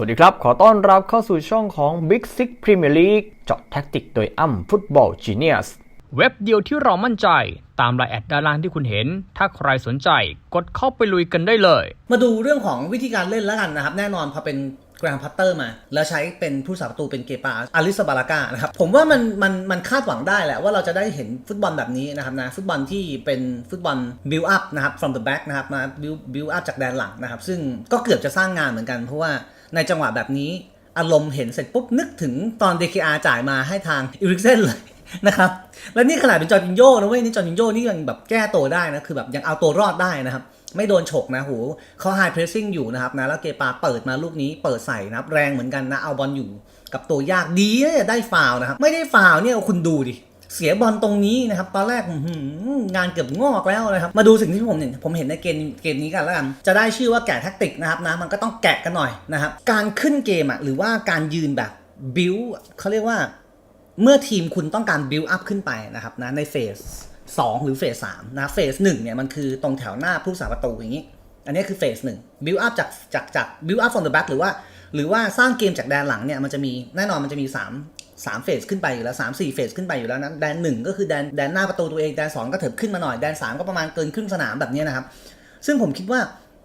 สวัสดีครับ ขอต้อนรับเข้าสู่ช่องของ Big Six Premier League เจาะแท็กติกโดยอ้ำฟุตบอล Genius เว็บเดียวที่เรามั่นใจตามรายแอดด้านล่างที่คุณเห็น ถ้าใครสนใจกดเข้าไปลุยกันได้เลย มาดูเรื่องของวิธีการเล่นแล้วกันนะครับ แน่นอนพอเป็นแกรนด์พัตเตอร์มา แล้วใช้เป็นผู้สาประตูเป็นเกปาอาริสบาลากานะครับ ผมว่ามันมันมันคาดหวังได้แหละว่าเราจะได้เห็นฟุตบอลแบบนี้นะครับนะ ฟุตบอลที่เป็นฟุตบอล build up นะครับ from the back นะครับมา build build up จากแดนหลังนะครับ ซึ่งก็เกือบจะสร้างงานเหมือนกันเพราะว่า ในจังหวะแบบนี้ อารมณ์เห็นเสร็จปุ๊บนึกถึงตอน DKR จ่ายมาให้ทางอิริกเซนเลยนะครับแล้วนี่ขนาดเป็นจอร์จินโญ่นะเว้ยนี่จอร์จินโญ่นี่ยังแบบแก้ตัวได้นะคือแบบยังเอาตัวรอดได้นะครับไม่โดนฉกนะโหเขาไฮเพรสซิ่งอยู่นะครับนะแล้วเกปาเปิดมาลูกนี้เปิดใส่นะครับแรงเหมือนกันนะเอาบอลอยู่กับตัวยากดีนะได้ฟาวนะครับไม่ได้ฟาวเนี่ยคุณดูดิ เสียบอลตรงนี้นะครับตอนแรกงานเกือบงอกแล้วนะครับ มาดูสิ่งที่ผมเห็นผมเห็นในเกมเกมนี้กันแล้วกัน จะได้ชื่อว่าแกะแท็กติกนะครับนะมันก็ต้องแกะกันหน่อยนะครับ การขึ้นเกมอะหรือว่าการยืนแบบบิวเขาเรียกว่าเมื่อทีมคุณต้องการ build up ขึ้นไปนะครับนะในเฟส2 หรือเฟส3นะเฟส1เนี่ยมันคือตรงแถวหน้าผู้สาประตูอย่างนี้ อันนี้คือเฟส1 build up จากจากจาก build up from the back หรือว่า หรือว่าสร้างเกมจากแดนหลังเนี่ยมันจะมีแน่นอนมันจะมี 3 3เฟสขึ้นไปอยู่แล้ว3 4เฟสขึ้นไปอยู่แล้วนะแดน 1 ก็คือแดนแดนหน้าประตูตัวเองแดน 2 ก็เถิบขึ้นมาหน่อยแดน 3 ก็ประมาณเกินครึ่งสนามแบบนี้นะครับ ซึ่งผมคิดว่า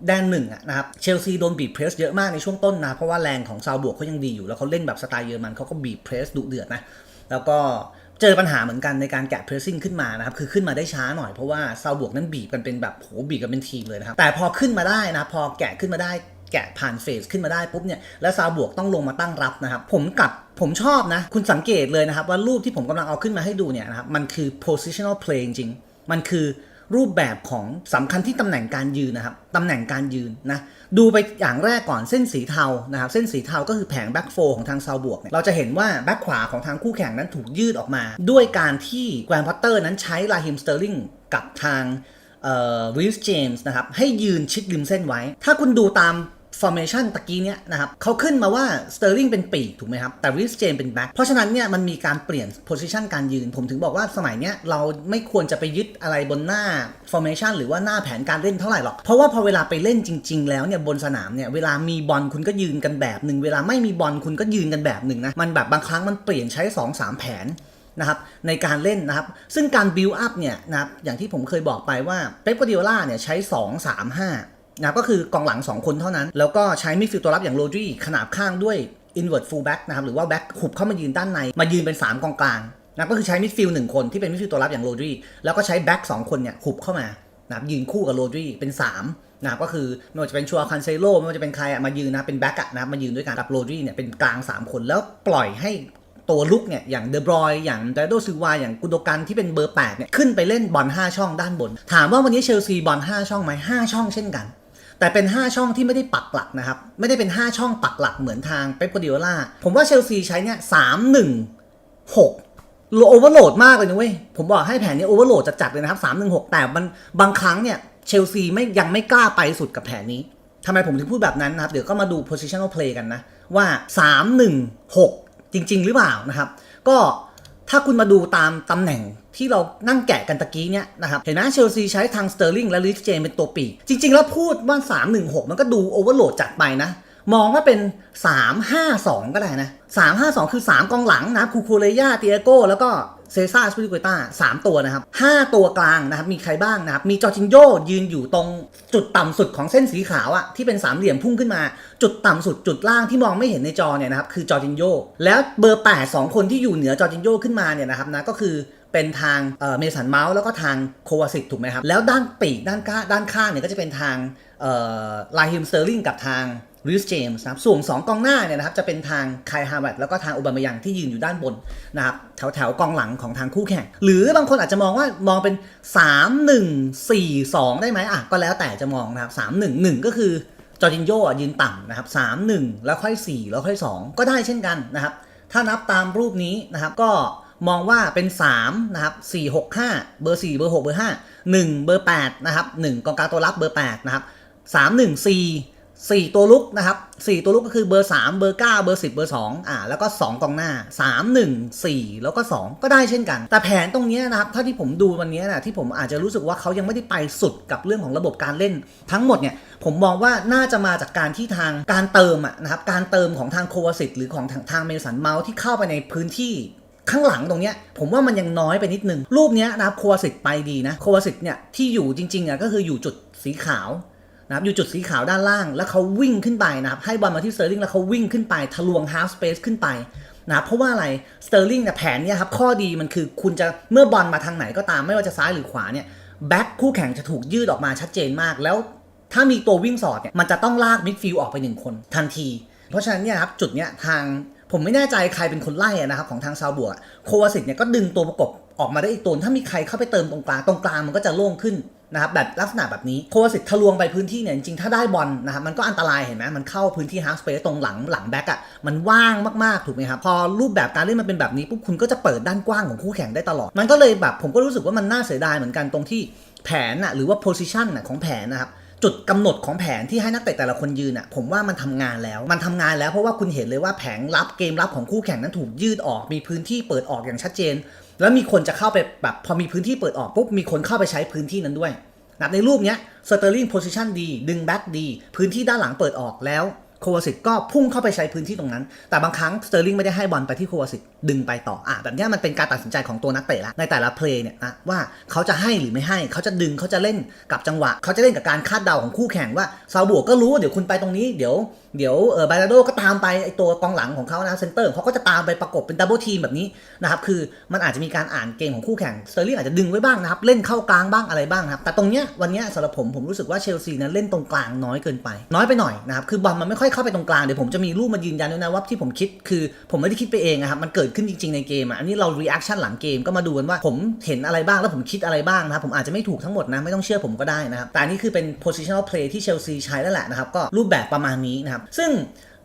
แดนหนึ่งอะนะครับเชลซีโดนบีบเพรสเยอะมากในช่วงต้นนะ เพราะว่าแรงของซาวบวกเขายังดีอยู่ แล้วเขาเล่นแบบสไตล์เยอรมันเขาก็บีบเพรสดุเดือดนะ แล้วก็เจอปัญหาเหมือนกันในการแกะเพรสซิ่งขึ้นมานะครับ คือขึ้นมาได้ช้าหน่อยเพราะว่าซาวบวกนั้นบีบกันเป็นแบบโหบีบกันเป็นทีมเลยนะครับ แต่พอขึ้นมาได้นะพอแกะขึ้นมาได้แกะผ่านเฟสขึ้นมาได้ปุ๊บเนี่ยแล้วซาวบวกต้องลงมาตั้งรับนะครับผมกลับ ผมชอบนะ คุณสังเกตเลยนะครับ ว่ารูปที่ผมกำลังเอาขึ้นมาให้ดูเนี่ยนะครับมันคือ positional play จริงมันคือรูปแบบของสำคัญที่ตำแหน่งการยืนนะครับตำแหน่งการยืนนะดูไปอย่างแรกก่อนเส้นสีเทานะครับเส้นสีเทาก็คือแผงแบ็กโฟของทางซาวบวกเนี่ยเราจะเห็นว่าแบ็กขวาของทางคู่แข่งนั้นถูกยืดออกมา ด้วยการที่แกรนด์พอตเตอร์นั้นใช้ลาฮิมสเตอร์ลิงกับทางวิลส์เจมส์นะครับให้ยืนชิดริมเส้นไว้ ถ้าคุณดูตาม formation ตะกี้เนี้ยนะครับเขาขึ้นมาว่าสเตอร์ลิงเป็นปีกถูกไหมครับ แต่วิสเจมเป็นแบ็คเพราะฉะนั้นเนี่ยมันมีการเปลี่ยน position การยืน ผมถึงบอกว่าสมัยเนี้ยเราไม่ควรจะไปยึดอะไรบนหน้า formation หรือว่าหน้าแผนการเล่นเท่าไหร่หรอก เพราะว่าพอเวลาไปเล่นจริง ๆ แล้วเนี่ยบนสนามเนี่ยเวลามีบอลคุณก็ยืนกันแบบหนึ่งเวลาไม่มีบอลคุณก็ยืนกันแบบหนึ่งนะมันแบบบางครั้งมันเปลี่ยนใช้ 2-3 แผนนะครับในการเล่นนะครับ ซึ่งการ build up เนี่ยนะครับอย่างที่ผมเคยบอกไปว่าเป๊ป g ก a ดิโอล่าเนี่ยใช้ 2 3 5 นะครับก็คือกองหลัง 2 คนเท่านั้น แล้วก็ใช้มิดฟิลด์ตัวรับอย่างโรดรีขนาบข้างด้วย invert full back นะครับหรือว่าแบ็คหุบเข้ามายืนด้านใน มายืนเป็น 3 กองกลางนะก็คือใช้มิดฟิลด์หนึ่งคนที่เป็นมิดฟิลด์ตัวรับอย่างโรดรีแล้วก็ใช้แบ็คสองคนเนี่ยหุบเข้ามานะครับยืนคู่กับโรดรีเป็น 3นะครับก็คือไม่ว่าจะเป็นชัวร์คันเซโลไม่ว่าจะเป็นใครอะมายืนนะเป็นแบ็คอะนะมายืนด้วยกันกับโรดรีเนี่ยเป็นกลาง 3 คนแล้วปล่อยให้ตัวลุกเนี่ยอย่างเดบรอยอย่างเดโดซิวาอย่างกุนโดกันที่เป็นเบอร์8เนี่ยขึ้นไปเล่นบอล5ช่องด้านบน ถามว่าวันนี้เชลซีบอล5ช่องไหม5ช่องเช่นกัน แต่เป็น 5 ช่องที่ไม่ได้ปักหลักนะครับ ไม่ได้เป็น 5 ช่องปักหลักเหมือนทางเป๊ปโกดิโอล่าผมว่าเชลซีใช้เนี่ย3 1 6โอเวอร์โหลดมากเลยนะเว้ย ผมบอกให้แผนนี้โอเวอร์โหลดจัดๆเลยนะครับ3 1 6แต่มันบางครั้งเนี่ยเชลซีไม่ยังไม่กล้าไปสุดกับแผนนี้ทำไมผมถึงพูดแบบนั้นนะครับ เดี๋ยวก็มาดู positional play กันนะ ว่า 3 1 6 จริง ๆ หรือเปล่านะครับ ก็ ถ้าคุณมาดูตามตำแหน่งที่เรานั่งแกะกันตะกี้เนี่ยนะครับ เห็นไหมเชลซีใช้ทางสเตอร์ลิงและลิสเจนเป็นตัวปีก จริง ๆ แล้วพูดว่า 3 1 6 มันก็ดูโอเวอร์โหลดจัดไปนะ มองว่าเป็น 3 5 2 ก็ได้นะ 3 5 2 คือ 3 กองหลังนะครับคูคูเรย่าเตียโกแล้วก็เซซ่าสปิริกุต้าสามตัวนะครับ5ตัวกลางนะครับ มีใครบ้างนะครับ มีจอร์จินโยยืนอยู่ตรงจุดต่ำสุดของเส้นสีขาวอะที่เป็นสามเหลี่ยมพุ่งขึ้นมา จุดต่ำสุดจุดล่างที่มองไม่เห็นในจอเนี่ยนะครับ คือจอร์จินโยแล้วเบอร์ 8 2 คนที่อยู่เหนือจอร์จินโยขึ้นมาเนี่ยนะครับนะก็คือเป็นทางเมสันเมาส์แล้วก็ทางโควาสิกถูกไหมครับ แล้วด้านปีกด้านข้าด้านข้างเนี่ยก็จะเป็นทางไลฮิมเซอร์ลิงกับทาง ริสเจมส์นะครับส่วนสองกองหน้าเนี่ยนะครับจะเป็นทางไคฮาร์วัตแล้วก็ทางโอบามยังที่ยืนอยู่ด้านบนนะครับแถวแถวกองหลังของทางคู่แข่ง หรือบางคนอาจจะมองว่ามองเป็น 3 1 4 2 ได้ไหมอะก็แล้วแต่จะมองนะครับ 3 1 1 ก็คือจอร์จินโยยืนต่ำนะครับ3 1 แล้วค่อย 4 แล้วค่อย 2 ก็ได้เช่นกันนะครับถ้านับตามรูปนี้นะครับก็มองว่าเป็น 3 นะครับ 4 6 5 เบอร์ 4 เบอร์ 6 เบอร์ 5 1 เบอร์ 8 นะครับ 1กองกลางตัวรับเบอร์ 8 นะครับ 3 1 4 4 ตัวลุกนะครับ4ตัวลุกก็คือเบอร์ 3 เบอร์ 9 เบอร์ 10 เบอร์ 2อ่าแล้วก็ 2กองหน้า 3 1 4 แล้วก็ 2 ก็ได้เช่นกัน แต่แผนตรงนี้นะครับถ้าที่ผมดูวันนี้นะที่ผมอาจจะรู้สึกว่าเขายังไม่ได้ไปสุดกับเรื่องของระบบการเล่น ทั้งหมดเนี่ยผมมองว่าน่าจะมาจากการที่ทางการเติมอะนะครับการเติมของทางโควาสิตหรือของทางทางเมสันเมาส์ที่เข้าไปในพื้นที่ข้างหลังตรงเนี้ยผมว่ามันยังน้อยไปนิดนึงรูปเนี้ยนะครับโควาสิตไปดีนะโควาสิตเนี่ยที่อยู่จริงๆอะก็คืออยู่จุดสีขาว นะครับอยู่จุดสีขาวด้านล่าง แล้วเขาวิ่งขึ้นไปนะครับให้บอลมาที่สเตอร์ลิงแล้วเขาวิ่งขึ้นไปทะลวงฮาล์ฟสเปซขึ้นไปนะครับเพราะว่าอะไรสเตอร์ลิงเนี่ยแผนเนี่ยครับข้อดีมันคือคุณจะเมื่อบอลมาทางไหนก็ตามไม่ว่าจะซ้ายหรือขวาเนี่ยแบ็คคู่แข่งจะถูกยืดออกมาชัดเจนมาก แล้วถ้ามีตัววิ่งสอดเนี่ยมันจะต้องลากมิดฟิลด์ออกไปหนึ่งคนทันที เพราะฉะนั้นเนี่ยครับจุดเนี้ยทางผมไม่แน่ใจใครเป็นคนไล่นะครับของทางซาวบัวโควาสิตเนี่ยก็ดึงตัวประกบออกมาได้อีกตัวถ้ามีใครเข้าไปเติมตรงกลางตรงกลางมันก็จะโล่งขึ้น นะครับแบบลักษณะแบบนี้โควาสิตทะลวงไปพื้นที่เนี่ยจริงๆถ้าได้บอลนะครับมันก็อันตรายเห็นไหมมันเข้าพื้นที่ฮาร์ฟสเปซตรงหลังหลังแบ็กอะมันว่างมากๆถูกไหมครับพอรูปแบบการเล่นมันเป็นแบบนี้ปุ๊บคุณก็จะเปิดด้านกว้างของคู่แข่งได้ตลอด มันก็เลยแบบผมก็รู้สึกว่ามันน่าเสียดายเหมือนกันตรงที่แผนอะหรือว่าโพซิชันอะของแผนนะครับจุดกำหนดของแผนที่ให้นักเตะแต่ละคนยืนอะผมว่ามันทำงานแล้ว มันทำงานแล้วเพราะว่าคุณเห็นเลยว่าแผงรับเกมรับของคู่แข่งนั้นถูกยืดออกมีพื้นที่เปิดออกอย่างชัดเจน แล้วมีคนจะเข้าไปแบบพอมีพื้นที่เปิดออกปุ๊บมีคนเข้าไปใช้พื้นที่นั้นด้วยนะครับในรูปเนี้ยสเตอร์ลิงโพซิชันดี ดึงแบ็กดี พื้นที่ด้านหลังเปิดออกแล้วโควาสิตก็พุ่งเข้าไปใช้พื้นที่ตรงนั้น แต่บางครั้งสเตอร์ลิงไม่ได้ให้บอลไปที่โควาสิตดึงไปต่ออะแบบเนี้ยมันเป็นการตัดสินใจของตัวนักเตะละในแต่ละเพลย์เนี่ยนะว่าเขาจะให้หรือไม่ให้เขาจะดึงเขาจะเล่นกับจังหวะ เขาจะเล่นกับการคาดเดาของคู่แข่งว่าซาบัวก็รู้ว่าเดี๋ยวคุณไปตรงนี้เดี๋ยว เดี๋ยวเออบาราโดก็ตามไปไอตัวกองหลังของเขานะเซนเตอร์เขาก็จะตามไปประกบเป็นดับเบิลทีมแบบนี้นะครับคือมันอาจจะมีการอ่านเกมของคู่แข่งสเตอร์ลิงอาจจะดึงไว้บ้างนะครับเล่นเข้ากลางบ้างอะไรบ้างนะครับแต่ตรงเนี้ยวันเนี้ยสำหรับผมผมรู้สึกว่าเชลซีนั้นเล่นตรงกลางน้อยเกินไป น้อยไปหน่อยนะครับคือบอลมันไม่ค่อยเข้าไปตรงกลางเดี๋ยวผมจะมีรูปมายืนยันด้วยนะว่าที่ผมคิดคือผมไม่ได้คิดไปเองนะครับมันเกิดขึ้นจริงๆในเกมอะอันนี้เรา reaction หลังเกมก็มาดูกันว่าผมเห็นอะไรบ้างแล้วผมคิดอะไรบ้างนะครับผมอาจจะไม่ถูกทั้งหมดนะไม่ต้องเชื่อผมก็ได้นะครับแต่นนี้คือเป็น positional play ที่เชลซีใช้แล้วแหละนะครับก็รูปแบบประมาณนี้นะครับซึ่ง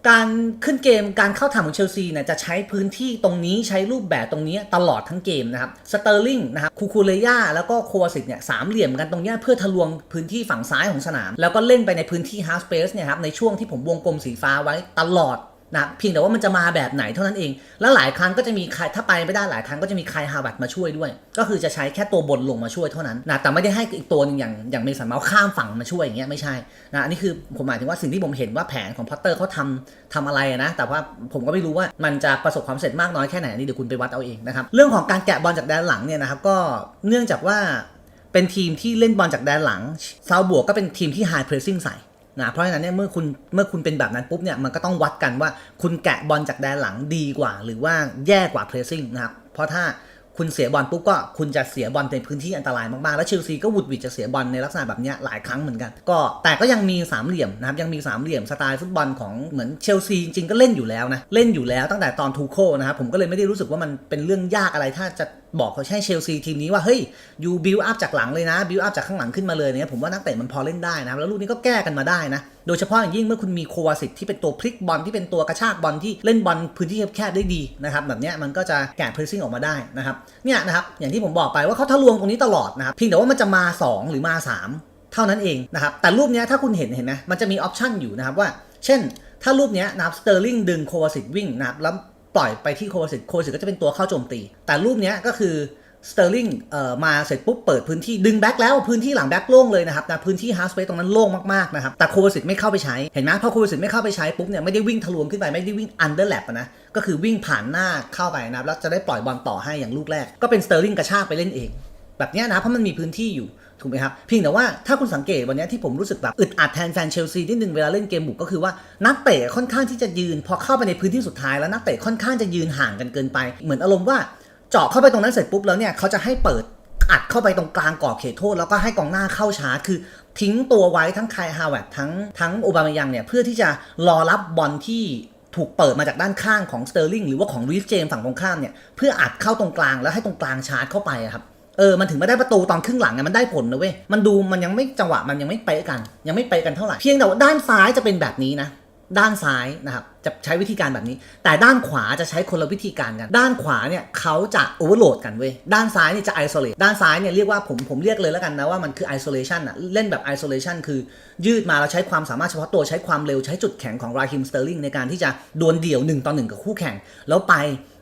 การขึ้นเกมการเข้าทำของเชลซีเนี่ยจะใช้พื้นที่ตรงนี้ใช้รูปแบบตรงนี้ตลอดทั้งเกมนะครับสเตอร์ลิงนะครับคูคูเลยาแล้วก็โควาสิตเนี่ยสามเหลี่ยมกันตรงนี้เพื่อทะลวงพื้นที่ฝั่งซ้ายของสนาม แล้วก็เล่นไปในพื้นที่ฮาร์สเปซเนี่ยครับในช่วงที่ผมวงกลมสีฟ้าไว้ตลอด นะเพียงแต่ว่ามันจะมาแบบไหนเท่านั้นเอง แล้วหลายครั้งก็จะมีใครถ้าไปไม่ได้หลายครั้งก็จะมีใครฮาร์วัตมาช่วยด้วย ก็คือจะใช้แค่ตัวบนลงมาช่วยเท่านั้นนะแต่ไม่ได้ให้อีกตัวหนึงอย่างอย่างเมสันเมาส์ข้ามฝั่งมาช่วยอย่างเงี้ยไม่ใช่นะอันนี้คือผมหมายถึงว่าสิ่งที่ผมเห็นว่าแผนของพอตเตอร์เขาทำทำอะไรนะ แต่ว่าผมก็ไม่รู้ว่ามันจะประสบความสำเร็จมากน้อยแค่ไหนอันนี่เดี๋ยวคุณไปวัดเอาเองนะครับเรื่องของการแกะบอลจากแดนหลังเนี่ยนะครับก็เนื่องจากว่าเป็นทีมที่เล่นบอลจากแดนหลังซาวบวกก็เป็นทีมที่ไฮเพรสซิ่งใส่ นะเพราะฉะนั้นเนี่ยเมื่อคุณเมื่อคุณเป็นแบบนั้นปุ๊บเนี่ยมันก็ต้องวัดกันว่าคุณแกะบอลจากแดนหลังดีกว่า หรือว่าแย่กว่าเพรสซิ่งนะครับเพราะถ้าคุณเสียบอลปุ๊บก็คุณจะเสียบอลในพื้นที่อันตรายมาก ๆ แล้วเชลซีก็หวุดหวิดจะเสียบอลในลักษณะแบบนี้หลายครั้งเหมือนกัน ก็แต่ก็ยังมีสามเหลี่ยมนะครับยังมีสามเหลี่ยมสไตล์ฟุตบอลของเหมือนเชลซีจริง ๆ ก็เล่นอยู่แล้วนะ เล่นอยู่แล้วตั้งแต่ตอนทูโคนะครับผมก็เลยไม่ได้รู้สึกว่ามันเป็นเรื่องยากอะไรถ้าจะบอกเขาใช่เชลซีทีมนี้ว่าเฮ้ยยูบิวอัพจากหลังเลยนะบิวอัพจากข้างหลังขึ้นมาเลยเนี่ยผมว่านักเตะมันพอเล่นได้นะแล้วลูกนี้ก็แก้กันมาได้นะโดยเฉพาะอย่างยิ่งเมื่อคุณมีโควาสิตที่เป็นตัวพลิกบอลที่เป็นตัวกระชากบอลที่เล่นบอลพื้นที่แคบๆได้ดีนะครับแบบเนี้ยมันก็จะแกะเพรสซิ่งออกมาได้นะครับเนี่ยนะครับอย่างที่ผมบอกไปว่าเขาทะลวงตรงนี้ตลอดนะครับเพียงแต่ว่ามันจะมา 2 หรือมา 3 เท่านั้นเองนะครับแต่รูปเนี้ยถ้าคุณเห็นเห็นไหมมันจะมีออปชั่นอยู่นะครับว่า เช่น ถ้ารูปเนี้ยนะครับสเตอร์ลิงดึงโควาสิตวิ่งนะครับแล้ว ปล่อยไปที่โควาสิตโควาสิตก็จะเป็นตัวเข้าโจมตี แต่รูปนี้ก็คือสเตอร์ลิงเอ่อมาเสร็จปุ๊บเปิดพื้นที่ดึงแบ็กแล้วพื้นที่หลังแบ็กโล่งเลยนะครับนะพื้นที่ฮาร์สเปซตรงนั้นโล่งมากๆนะครับแต่โควาสิตไม่เข้าไปใช้เห็นไหมพอโควาสิตไม่เข้าไปใช้ปุ๊บเนี่ยไม่ได้วิ่งทะลวงขึ้นไปไม่ได้วิ่งอันเดอร์แลปนะก็คือวิ่งผ่านหน้าเข้าไปนะครับแล้วจะได้ปล่อยบอลต่อให้อย่างลูกแรกก็เป็นสเตอร์ลิงกระชากไปเล่นเอง แบบนี้นะเพราะมันมีพื้นที่อยู่ถูกไหมครับเพียงแต่ว่าถ้าคุณสังเกตวันนี้ที่ผมรู้สึกแบบอึดอัดแทนแฟนเชลซีนิดนึงเวลาเล่นเกมบุกก็คือว่านักเตะค่อนข้างที่จะยืน พอเข้าไปในพื้นที่สุดท้ายแล้วนักเตะค่อนข้างจะยืนห่างกันเกินไป เหมือนอารมณ์ว่าเจาะเข้าไปตรงนั้นเสร็จปุ๊บแล้วเนี่ยเขาจะให้เปิดอัดเข้าไปตรงกลางกรอบเขตโทษ แล้วก็ให้กองหน้าเข้าชาร์จคือทิ้งตัวไว้ทั้งไคายฮาวเวิร์ดทั้งทั้งโอบามายังเนี่ยเพื่อที่จะรอรับบอลที่ถูกเปิดมาจากด้านข้างของสเตอร์ลิงหรือว่าของรีฟเจมฝั่งตรงข้ามเนี่ยเพื่ออัดเข้าตรงกลางแล้วให้ตรงกลางชาร์จเข้าไปครับ เออ มันถึงไม่ได้ประตูตอนครึ่งหลังไงมันได้ผลนะเว้ย มันดูมันยังไม่จังหวะมันยังไม่เป๊ะกัน ยังไม่เป๊ะกันเท่าไหร่ เพียงแต่ว่าด้านซ้ายจะเป็นแบบนี้นะ ด้านซ้ายนะครับ จะใช้วิธีการแบบนี้ แต่ด้านขวาจะใช้คนละวิธีการกัน ด้านขวาเนี่ยเขาจะโอเวอร์โหลดกันเว้ย ด้านซ้ายเนี่ยจะไอโซเลต ด้านซ้ายเนี่ยเรียกว่าผมผมเรียกเลยแล้วกันนะว่ามันคือไอโซเลชันอะเล่นแบบไอโซเลชันคือ ยืดมาแล้วใช้ความสามารถเฉพาะตัว ใช้ความเร็ว ใช้จุดแข็งของราฮิมสเตอร์ลิงในการที่จะดวลเดี่ยว1ต่อ1กับคู่แข่ง แล้วไป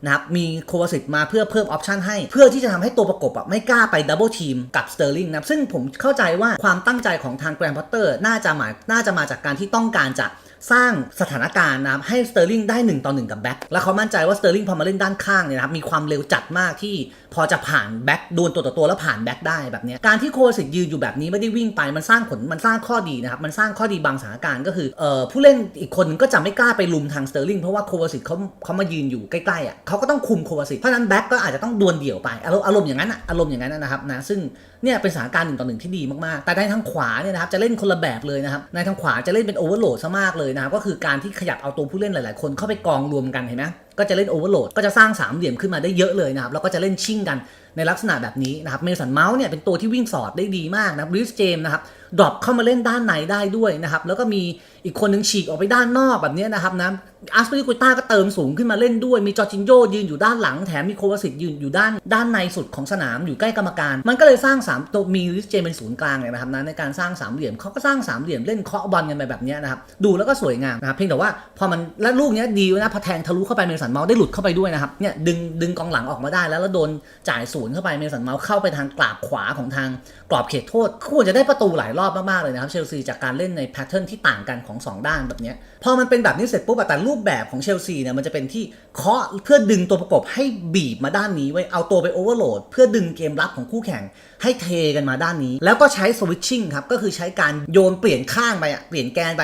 นะครับมีโควาสิตมาเพื่อเพิ่มออปชันให้เพื่อที่จะทำให้ตัวประกบอะไม่กล้าไปดับเบิลทีมกับสเตอร์ลิงนะซึ่งผมเข้าใจว่าความตั้งใจของทางแกรนด์พอตเตอร์น่าจะหมายน่าจะมาจากการที่ต้องการจะ สร้างสถานการณ์นะครับให้สเตอร์ลิงได้1ต่อ1กับแบ็คแล้วเขามั่นใจว่าสเตอร์ลิงพอมาเล่นด้านข้างเนี่ยนะครับมีความเร็วจัดมากที่พอจะผ่านแบ็คดวลตัวต่อตัวแล้วผ่านแบ็คได้แบบนี้การที่โควาสิตยืนอยู่แบบนี้ไม่ได้วิ่งไปมันสร้างผลมันสร้างข้อดีนะครับมันสร้างข้อดีบางสถานการณ์ก็คือเอ่อผู้เล่นอีกคนก็จะไม่กล้าไปลุมทางสเตอร์ลิงเพราะว่าโควาสิตเขาเขามายืนอยู่ใกล้ๆอะเขาก็ต้องคุมโควาสิตเพราะนั้นแบ็คก็อาจจะต้องดวลเดี่ยวไปอารมณ์อารมณ์อย่างนั้นอะอารมณ์อย่างนั้นนะครับนะซึ่งเนี่ยเป็นสถานการณ์หนึ่งต่อหนึ่งที่ดีมากๆ แต่ในทางขวาเนี่ยนะครับจะเล่นคนละแบบเลยนะครับในทางขวาจะเล่นเป็นโอเวอร์โหลดซะมากเลยนะครับก็คือการที่ขยับเอาตัวผู้เล่นหลายๆ คนเข้าไปกองรวมกันเห็นไหมก็จะเล่นโอเวอร์โหลดก็จะสร้างสามเหลี่ยมขึ้นมาได้เยอะเลยนะครับแล้วก็จะเล่นชิ่งกันในลักษณะแบบนี้นะครับเมสันเมาส์เนี่ยเป็นตัวที่วิ่งสอดได้ดีมากนะบริสเจมนะครับดรอปเข้ามาเล่นด้านในได้ด้วยนะครับแล้วก็มี อีกคนนึงฉีกออกไปด้านนอกแบบนี้นะครับนะอาร์สเปริกุต้าก็เติมสูงขึ้นมาเล่นด้วย มีจอร์จินโยยืนอยู่ด้านหลังแถมมีโควาสิตยืนอยู่ด้านด้านในสุดของสนามอยู่ใกล้กรรมการ มันก็เลยสร้างสามตัวมีริสเจมเป็นศูนย์กลางเลยนะครับนะในการสร้างสามเหลี่ยมเขาก็สร้างสามเหลี่ยมเล่นเคาะบอลกันไปแบบนี้นะครับดูแล้วก็สวยงามนะครับเพียงแต่ว่าพอมันและลูกเนี้ยดีนะพอแทงทะลุเข้าไปเมสันเมาส์ได้หลุดเข้าไปด้วยนะครับเนี่ยดึงดึงกองหลังออกมาได้แล้วแล้วโดนจ่ายศูนย์เข้าไปเมสันเมาส์เข้าไปทางกราบขวาของทางกรอบเขตโทษควรจะได้ประตูหลายรอบมากๆเลยนะครับเชลซีจากการเล่นในแพทเทิร์นที่ต่างกันของสองด้านแบบนี้พอมันเป็นแบบนี้เสร็จปุ๊บอะแต่รูปแบบของเชลซีเนี่ยมันจะเป็นที่เคาะเพื่อดึงตัวประกบให้บีบมาด้านนี้ไว้เอาตัวไปโอเวอร์โหลดเพื่อดึงเกมรับของคู่แข่ง ให้เทกันมาด้านนี้ แล้วก็ใช้สวิตชิ่งครับก็คือใช้การโยนเปลี่ยนข้างไปอะเปลี่ยนแกนไป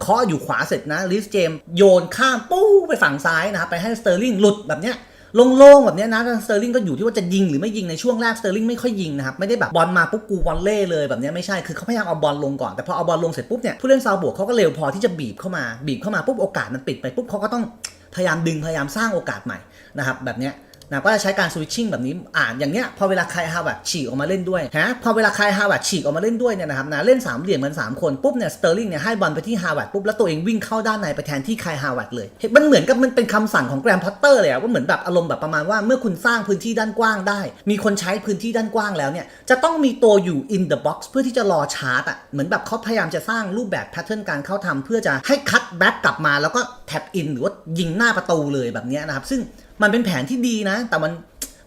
เคาะอยู่ขวาเสร็จนะลิสเจมโยนข้ามปู้ไปฝั่งซ้ายนะครับไปให้สเตอร์ลิงหลุดแบบเนี้ย โล่งๆแบบนี้นะสเตอร์ลิงก็อยู่ที่ว่าจะยิงหรือไม่ยิงในช่วงแรกสเตอร์ลิงไม่ค่อยยิงนะครับไม่ได้แบบบอลมาปุ๊บกูวอลเล่เลยแบบนี้ไม่ใช่คือเขาพยายามเอาบอลลงก่อนแต่พอเอาบอลลงเสร็จปุ๊บเนี่ยผู้เล่นซาวบวกเขาก็เร็วพอที่จะบีบเข้ามาบีบเข้ามาปุ๊บโอกาสมันปิดไปปุ๊บเขาก็ต้องพยายามดึงพยายามสร้างโอกาสใหม่นะครับแบบนี้ นะก็จะใช้การสวิตชิ่งแบบนี้อ่านอย่างเนี้ยพอเวลาใครฮาวดฉีกออกมาเล่นด้วยฮะพอเวลาใครฮาวดฉีกออกมาเล่นด้วยเนี่ยนะครับนะเล่นสามเหลี่ยมกันสามคนปุ๊บเนี่ยสเตอร์ลิงเนี่ยให้บอลไปที่ฮาวดปุ๊บแล้วตัวเองวิ่งเข้าด้านในไปแทนที่ใครฮาวดเลยมันเหมือนกับมันเป็นคำสั่งของแกรมพอตเตอร์เลยอะว่าเหมือนแบบอารมณ์แบบประมาณว่าเมื่อคุณสร้างพื้นที่ด้านกว้างได้ มีคนใช้พื้นที่ด้านกว้างแล้วเนี่ยจะต้องมีตัวอยู่ in the box เพื่อที่จะรอชาร์จอะเหมือนแบบเขาพยายามจะสร้างรูปแบบแพทเทิร์นการเข้าทำเพื่อจะให้คัตแบ็กกลับมาแล้วก็แท็บอินหรือว่ายิงหน้าประตูเลยแบบนี้นะครับซึ่ง มันเป็นแผนที่ดีนะ แต่มัน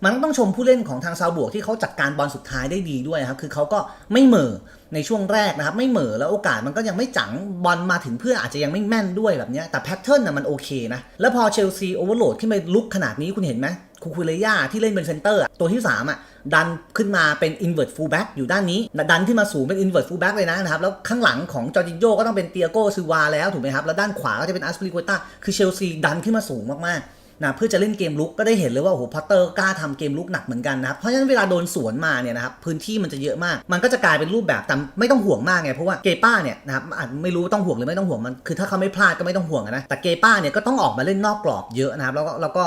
มันต้องชมผู้เล่นของทางซาบวกที่เขาจัดการบอลสุดท้ายได้ดีด้วยครับคือเขาก็ไม่เหม่อในช่วงแรกนะครับ ไม่เหม่อแล้วโอกาสมันก็ยังไม่จังบอลมาถึงเพื่อนอาจจะยังไม่แม่นด้วยแบบนี้แต่แพทเทิร์นน่ะมันโอเคนะแล้วพอเชลซีโอเวอร์โหลดขึ้นไปลุกขนาดนี้คุณเห็นไหมคูคูเลย่าที่เล่นเป็นเซนเตอร์ตัวที่ 3 อะ ดันขึ้นมาเป็น invert fullback อยู่ด้านนี้ ดันขึ้นมาสูงเป็น invert fullback เลยนะครับ แล้วข้างหลังของจอร์จิโยก็ต้องเป็นเตียโกซิวาแล้วถูกไหมครับ แล้วด้านขวาก็จะเป็นอัสปริโกต้าคือเชลซีดันขึ้นมาสูงมากๆ นะเพื่อจะเล่นเกมลุกก็ได้เห็นเลยว่าโอ้โหพอตเตอร์กล้าทำเกมลุกหนักเหมือนกันนะครับเพราะฉะนั้นเวลาโดนสวนมาเนี่ยนะครับพื้นที่มันจะเยอะมาก มันก็จะกลายเป็นรูปแบบแต่ไม่ต้องห่วงมากไงเพราะว่าเกป้าเนี่ยนะครับอาจไม่รู้ต้องห่วงหรือไม่ต้องห่วงมันคือถ้าเขาไม่พลาดก็ไม่ต้องห่วงนะแต่เกป้าเนี่ยก็ต้องออกมาเล่นนอกกรอบเยอะนะครับแล้วก็แล้วก็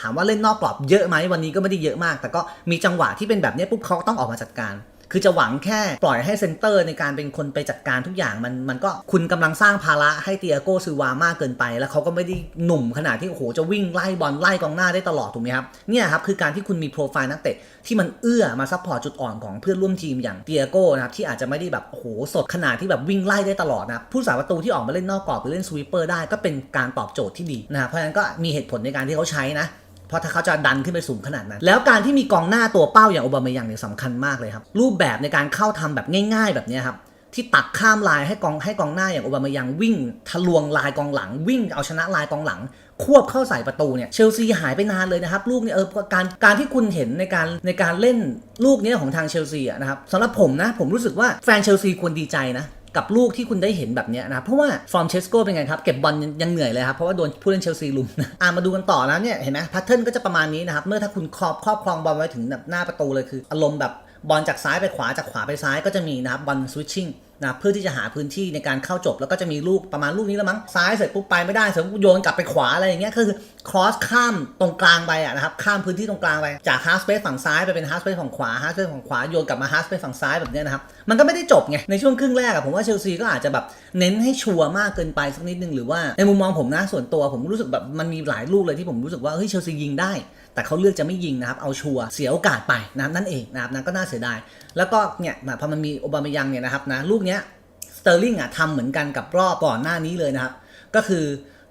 ถามว่าเล่นนอกกรอบเยอะไหมวันนี้ก็ไม่ได้เยอะมาก แต่ก็มีจังหวะที่เป็นแบบนี้ปุ๊บเขาต้องออกมาจัดการ คือจะหวังแค่ปล่อยให้เซนเตอร์ในการเป็นคนไปจัดการทุกอย่างมันมันก็คุณกำลังสร้างภาระให้เตียโก้ซิวามากเกินไป แล้วเขาก็ไม่ได้หนุ่มขนาดที่โอ้โหจะวิ่งไล่บอลไล่กองหน้าได้ตลอดถูกไหมครับเนี่ยครับคือการที่คุณมีโปรไฟล์นักเตะที่มันเอื้อมาซัพพอร์ตจุดอ่อนของเพื่อนร่วมทีมอย่างเตียโก้นะครับที่อาจจะไม่ได้แบบโอ้โหสดขนาดที่แบบวิ่งไล่ได้ตลอดนะผู้สาประตูที่ออกมาเล่นนอกกรอบหรือเล่นสวีปเปอร์ได้ก็เป็นการตอบโจทย์ที่ดีนะครับเพราะฉะนั้นก็มีเหตุผลในการที่เขาใช้นะ เพราะถ้าเขาจะดันขึ้นไปสูงขนาดนั้น แล้วการที่มีกองหน้าตัวเป้าอย่างโอบามายังเนี่ยสำคัญมากเลยครับ รูปแบบในการเข้าทำแบบง่าย ๆ แบบนี้ครับที่ตักข้ามลายให้กองให้กองหน้าอย่างโอบามายังวิ่ง ทะลวงลายกองหลัง วิ่งเอาชนะลายกองหลัง ควบเข้าใส่ประตูเนี่ยเชลซีหายไปนานเลยนะครับ ลูกเนี่ยเออการการที่คุณเห็นในการในการเล่นลูกนี้ของทางเชลซีอะนะครับสำหรับผมนะผมรู้สึกว่าแฟนเชลซีควรดีใจนะ กับลูกที่คุณได้เห็นแบบนี้นะ เพราะว่าฟอร์มเชสโกเป็นไงครับ เก็บบอลยังเหนื่อยเลยครับ เพราะว่าโดนผู้เล่นเชลซีลุมนะอ่ามาดูกันต่อนะเนี่ยเห็นไหมแพทเทิร์นก็จะประมาณนี้นะครับ เมื่อถ้าคุณครอบครอบครองบอลไว้ถึงแบบหน้าประตูเลยคือ อารมณ์แบบบอลจากซ้ายไปขวาจากขวาไปซ้ายก็จะมีนะครับบอลสวิตชิ่ง นะเพื่อที่จะหาพื้นที่ในการเข้าจบ แล้วก็จะมีลูกประมาณลูกนี้แล้วมั้งซ้ายเสร็จปุ๊บไปไม่ได้เสร็จปุ๊บโยนกลับไปขวาอะไรอย่างเงี้ยคือ cross ข้ามตรงกลางไปอะนะครับข้ามพื้นที่ตรงกลางไปจาก half space ฝั่งซ้ายไปเป็น half space ฝั่งขวา half space ฝั่งขวาโยนกลับมา half space ฝั่งซ้ายแบบเนี้ยนะครับมันก็ไม่ได้จบไงในช่วงครึ่งแรกอะผมว่าเชลซีก็อาจจะแบบเน้นให้ชัวร์มากเกินไปสักนิดนึงหรือว่าในมุมมองผมนะส่วนตัวผมรู้สึกแบบมันมีหลายลูกเลยที่ผมรู้สึกว่าเฮ้ยเชลซียิงได้ แต่เขาเลือกจะไม่ยิงนะครับ เอาชัวร์เสียโอกาสไปนะครับนั่นเองนะครับนั่นก็น่าเสียดาย แล้วก็เนี่ยพอมันมีโอบามายังเนี่ยนะครับนะลูกเนี้ยสเตอร์ลิงอะทำเหมือนกันกับรอบก่อนหน้านี้เลยนะครับ ก็คือ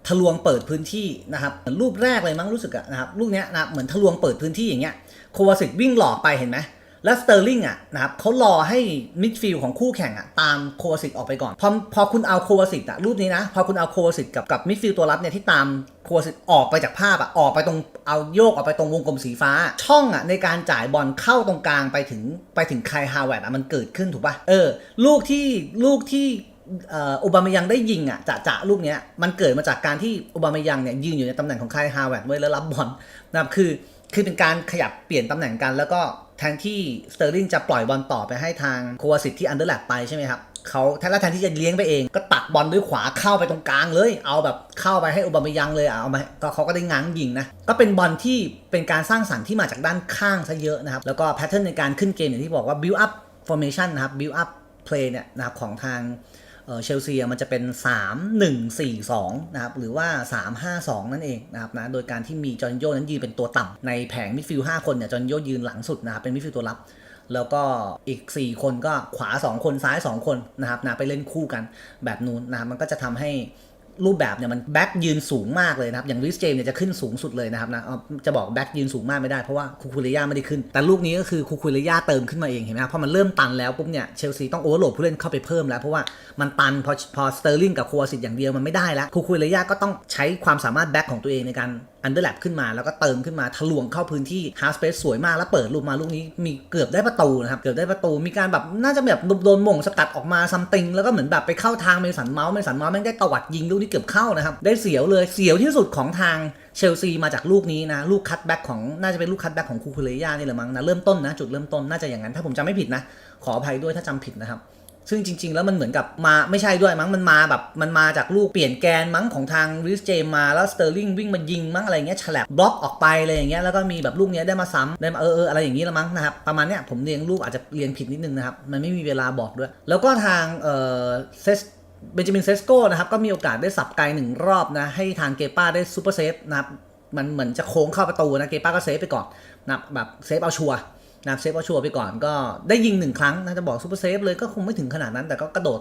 ทะลวงเปิดพื้นที่นะครับเหมือนรูปแรกเลยมั้งรู้สึกอะนะครับลูกเนี้ยนะเหมือนทะลวงเปิดพื้นที่อย่างเงี้ยโควาสิกวิ่งหลอกไปเห็นไหม แล้วสเตอร์ลิงอะนะครับเขารอให้มิดฟิลด์ของคู่แข่งอะตามโควาสิกออกไปก่อน พอพอคุณเอาโควาสิกอะรูปนี้นะ พอคุณเอาโควาสิกกับกับมิดฟิลด์ตัวรับเนี่ยที่ตามโควาสิกออกไปจากภาพอะออกไปตรงเอาโยกออกไปตรงวงกลมสีฟ้า ช่องอะในการจ่ายบอลเข้าตรงกลางไปถึงไปถึงไคฮาวเวิร์ดอะมันเกิดขึ้นถูกป่ะเออลูกที่ลูกที่อ่อโอบามายังได้ยิงอะจะจะลูกเนี้ยมันเกิดมาจากการที่โอบามายังเนี่ยยืนอยู่ในตำแหน่งของไคลฮาวเวิร์ดไว้แล้วรับบอลนะครับคือคือเป็นการขยับเปลี่ยนตำแหน่งกันแล้วก็ แทนที่สเตอร์ลิงจะปล่อยบอลต่อไปให้ทางโควาสิตที่อันเดอร์แลปไปใช่ไหมครับเขาแทนแล้วแทนที่จะเลี้ยงไปเอง ก็ตักบอลด้วยขวาเข้าไปตรงกลางเลย เอาแบบเข้าไปให้อุบามยังเลยเอามาก็เขาก็ได้ง้างยิงนะ ก็เป็นบอลที่เป็นการสร้างสรรค์ที่มาจากด้านข้างซะเยอะนะครับ แล้วก็แพทเทิร์นในการขึ้นเกมอย่างที่บอกว่า build up formation นะครับ build up play เนี่ยนะครับของทาง เชลซีมันจะเป็น 3 1 4 2นะครับหรือว่า 3 5 2 นั่นเองนะครับนะโดยการที่มีจอร์นโยนั้นยืนเป็นตัวต่ำในแผงมิดฟิลด์5คนเนี่ยจอร์นโยยืนหลังสุดนะครับเป็นมิดฟิลด์ตัวรับแล้วก็อีก 4 คนก็ขวา 2 คนซ้าย 2 คนนะครับนะไปเล่นคู่กันแบบนู้นนะครับมันก็จะทำให้ รูปแบบเนี่ยมันแบ็กยืนสูงมากเลยนะครับ อย่างริสเจมเนี่ยจะขึ้นสูงสุดเลยนะครับนะจะบอกแบ็กยืนสูงมากไม่ได้เพราะว่าคูคูเรย่าไม่ได้ขึ้น แต่ลูกนี้ก็คือคูคูเรย่าเติมขึ้นมาเองเห็นไหมครับพอมันเริ่มตันแล้วปุ๊บเนี่ยเชลซีต้องโอเวอร์โหลดผู้เล่นเข้าไปเพิ่มแล้วเพราะว่ามันตันพอพอสเตอร์ลิงกับโควาสิตอย่างเดียวมันไม่ได้แล้วคูคูเรย่าก็ต้องใช้ความสามารถแบ็กของตัวเองในการ อันเดอร์แลปขึ้นมาแล้วก็เติมขึ้นมาทะลวงเข้าพื้นที่ฮาร์สเปซสวยมากแล้วเปิดลูกมาลูกนี้มีเกือบได้ประตูนะครับเกือบได้ประตูมีการแบบน่าจะแบบโดนมงสกัดออกมาซัมติงแล้วก็เหมือนแบบไปเข้าทางเมสันเมาส์เมสันเมาส์แม่งได้ตวัดยิงลูกนี้เกือบเข้านะครับได้เสียวเลยเสียวที่สุดของทางเชลซีมาจากลูกนี้นะ ลูกคัตแบ็กของน่าจะเป็นลูกคัตแบ็กของคูคูเรย่านี่แหละมั้งนะเริ่มต้นนะจุดเริ่มต้นน่าจะอย่างนั้นถ้าผมจำไม่ผิดนะ ขออภัยด้วยถ้าจำผิดนะครับ ซึ่งจริง ๆ แล้วมันเหมือนกับมาไม่ใช่ด้วยมั้งมันมาแบบมันมาจากลูกเปลี่ยนแกนมั้งของทางริสเจมมาแล้วสเตอร์ลิงวิ่งมายิงมั้งอะไรเงี้ยฉลับบล็อกออกไปอะไรอย่างเงี้ยแล้วก็มีแบบลูกเนี้ยได้มาซ้ำได้มาเออเอออะไรอย่างงี้ละมั้งนะครับประมาณเนี้ยผมเรียงลูกอาจจะเรียงผิดนิดนึงนะครับมันไม่มีเวลาบอกด้วย แล้วก็ทางเออเซสเบนจามินเซสโก้นะครับก็มีโอกาสได้สับไกลหนึ่งรอบนะให้ทางเกป้าได้ซูเปอร์เซฟนะครับมันเหมือนจะโค้งเข้าประตูนะเกป้าก็เซฟไปก่อนนะแบบเซฟเอาชัวร์ นะครับเซฟเอาชัวร์ไปก่อนก็ได้ยิงหนึ่งครั้งนะจะบอกซูเปอร์เซฟเลยก็คงไม่ถึงขนาดนั้น แต่ก็กระโดด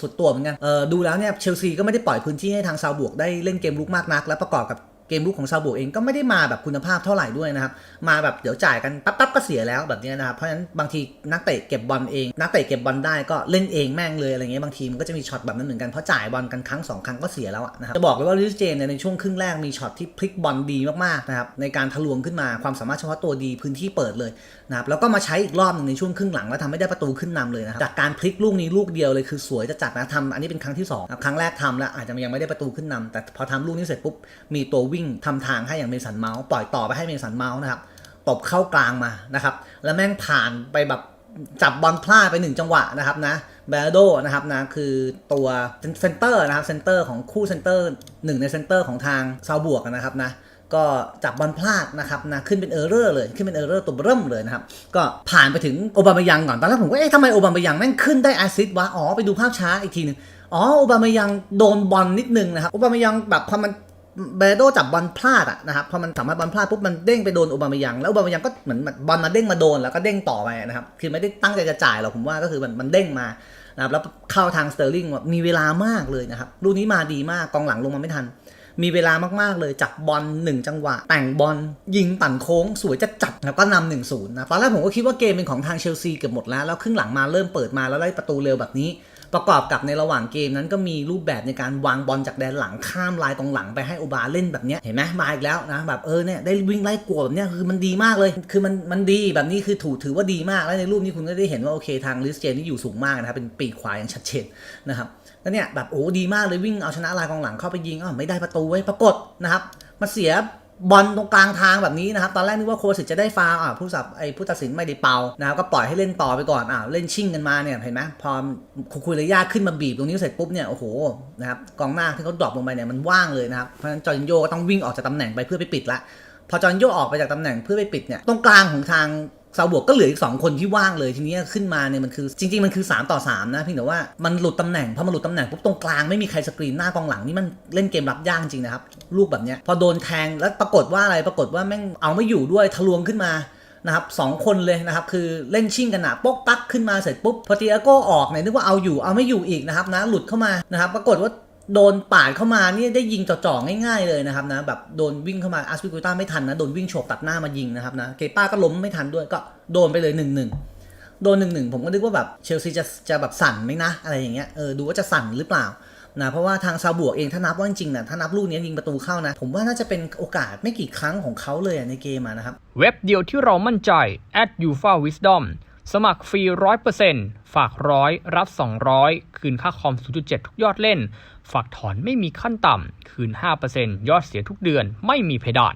สุดตัวเหมือนกันเออดูแล้วเนี่ยเชลซีก็ไม่ได้ปล่อยพื้นที่ให้ทางซาวบวกได้เล่นเกมลุกมากนัก และประกอบกับ เกมลุกของซาวบวกเองก็ไม่ได้มาแบบคุณภาพเท่าไหร่ด้วยนะครับ มาแบบเดี๋ยวจ่ายกันปั๊บปั๊บก็เสียแล้วแบบนี้นะครับ เพราะฉะนั้นบางทีนักเตะเก็บบอลเอง นักเตะเก็บบอลได้ก็เล่นเองแม่งเลยอะไรเงี้ยบางทีมันก็จะมีช็อตแบบนั้นเหมือนกันเพราะจ่ายบอลกันครั้งสองครั้งก็เสียแล้วนะครับจะบอกเลยว่าลิสเจนในช่วงครึ่งแรกมีช็อตที่พลิกบอลดีมากๆนะครับในการทะลวงขึ้นมาความสามารถเฉพาะตัวดีพื้นที่เปิดเลยนะครับแล้วก็มาใช้อีกรอบหนึ่งในช่วงครึ่งหลังแล้วทำให้ได้ประตูขึ้นนำเลยนะครับจากการพลิกลูกนี้ลูกเดียวเลยคือสวยจะจัดนะทำอันนี้เป็นครั้งที่2ครั้งแรกทำแล้วอาจจะยังไม่ได้ประตูขึ้นนำแต่พอทำลูกนี้เสร็จปุ๊บมีตัววิงทำทางให้อย่างเมสันเมาส์ปล่อยต่อไปให้เมสันเมาส์นะครับตบเข้ากลางมานะครับ แล้วแม่งผ่านไปแบบจับบอลพลาดไปหนึ่งจังหวะนะครับนะแบรโดนะครับนะคือตัวเซนเตอร์นะครับเซนเตอร์ของคู่เซนเตอร์หนึ่งในเซนเตอร์ของทางซาวบวกนะครับนะก็จับบอลพลาดนะครับนะขึ้นเป็นเออร์เรอร์เลยขึ้นเป็นเออร์เรอร์ตัวเริ่มเลยนะครับ ก็ผ่านไปถึงโอบามายังก่อนตอนแรกผมก็เอ๊ะทำไมโอบามายังแม่งขึ้นได้แอสซิสต์วะอ๋อไปดูภาพช้าอีกทีหนึงอ๋อโอบามายังโดนบอลนิดนึงนะครับโอบามายังแบบพอมัน เบโดจับบอลพลาดอะนะครับพอมันสามารถบอลพลาดปุ๊บมันเด้งไปโดนโอบามายังแล้วโอบามายังก็เหมือนบอลมาเด้งมาโดนแล้วก็เด้งต่อไปนะครับคือไม่ได้ตั้งใจจะจ่ายหรอกผมว่าก็คือมันมันเด้งมานะครับแล้วเข้าทางสเตอร์ลิงมีเวลามากเลยนะครับลูกนี้มาดีมากกองหลังลงมาไม่ทัน มีเวลามากๆเลยจับบอลหนึ่งจังหวะ แต่งบอลยิงปั่นโค้งสวยจะจัดแล้วก็นำหนึ่งศูนย์นะตอนแรกผมก็คิดว่าเกมเป็นของทางเชลซีเกือบหมดแล้วแล้วครึ่งหลังมาเริ่มเปิดมาแล้วได้ประตูเร็วแบบนี้ ประกอบกับในระหว่างเกมนั้นก็มีรูปแบบในการวางบอลจากแดนหลังข้ามลายตรงหลังไปให้โอบาเล่นแบบนี้เห็นไหมมาอีกแล้วนะแบบเออเนี่ยได้วิ่งไล่กลัวแบบเนี้ยคือมันดีมากเลย คือมันมันดีแบบนี้คือถูถือว่าดีมากแล้วในรูปนี้คุณก็ได้เห็นว่าโอเคทางลิสเจนนี่อยู่สูงมากนะครับเป็นปีกขวาอย่างชัดเจนนะครับแล้วเนี่ยแบบโอ้ดีมากเลยวิ่งเอาชนะลายกองหลังเข้าไปยิงอ้าวไม่ได้ประตูไว้ปรากฏนะครับมาเสีย บอลตรงกลางทางแบบนี้นะครับ ตอนแรกนึกว่าโคสิตจะได้ฟาวอะผู้สับไอ้ผู้ตัดสินไม่ได้เป่านะครับก็ปล่อยให้เล่นต่อไปก่อนอ่าเล่นชิ่งกันมาเนี่ยเห็นไหมพอคุคุระยะขึ้นมาบีบตรงนี้เสร็จปุ๊บเนี่ยโอ้โหนะครับกองหน้าที่เขาดรอปลงไปเนี่ยมันว่างเลยนะครับเพราะฉะนั้นจอร์จินโยก็ต้องวิ่งออกจากตำแหน่งไปเพื่อไปปิดละพอจอร์นโยออกไปจากตำแหน่งเพื่อไปปิดเนี่ยตรงกลางของทาง ซาบวกก็เหลืออีก 2 คนที่ว่างเลยทีนี้ขึ้นมาเนี่ยมันคือจริง ๆ มันคือ 3 ต่อ 3 นะเพียงแต่ว่ามันหลุดตำแหน่งพอมันหลุดตำแหน่งปุ๊บตรงกลางไม่มีใครสกรีนหน้ากองหลังนี่มันเล่นเกมรับยากจริงนะครับลูกแบบเนี้ยพอโดนแทงแล้วปรากฏว่าอะไรปรากฏว่าแม่งเอาไม่อยู่ด้วยทะลวงขึ้นมานะครับสองคนเลยนะครับคือเล่นชิ่งกันหนะปกปักขึ้นมาเสร็จปุ๊บพอตีอาโก้ออกเนี่ยนึกว่าเอาอยู่เอาไม่อยู่อีกนะครับนะหลุดเข้ามานะครับปรากฏว่า โดนปาดเข้ามานี่ได้ยิงจ่อๆง่ายๆเลยนะครับนะแบบโดนวิ่งเข้ามาอาสปิกุต้าไม่ทันนะโดนวิ่งโฉบตัดหน้ามายิงนะครับนะเกป้าก็ล้มไม่ทันด้วยก็โดนไปเลยหนึ่งหนึ่งโดนหนึ่งหนึ่งผมก็นึกว่าแบบเชลซีจะจะแบบสั่นไหมนะอะไรอย่างเงี้ยเออดูว่าจะสั่นหรือเปล่านะเพราะว่าทางซาบวกเองถ้านับว่าจริงๆนะถ้านับลูกนี้ยิงประตูเข้านะ ผมว่าน่าจะเป็นโอกาสไม่กี่ครั้งของเขาเลยในเกมนะครับ เว็บเดียวที่เรามั่นใจ at u f a wisdom สมัครฟรี 100%ฝากร้อยรับ 200 คืนค่าคอม 0.7 ทุกยอดเล่น ฝากถอนไม่มีขั้นต่ำ คืน 5%ยอดเสียทุกเดือนไม่มีเพดาน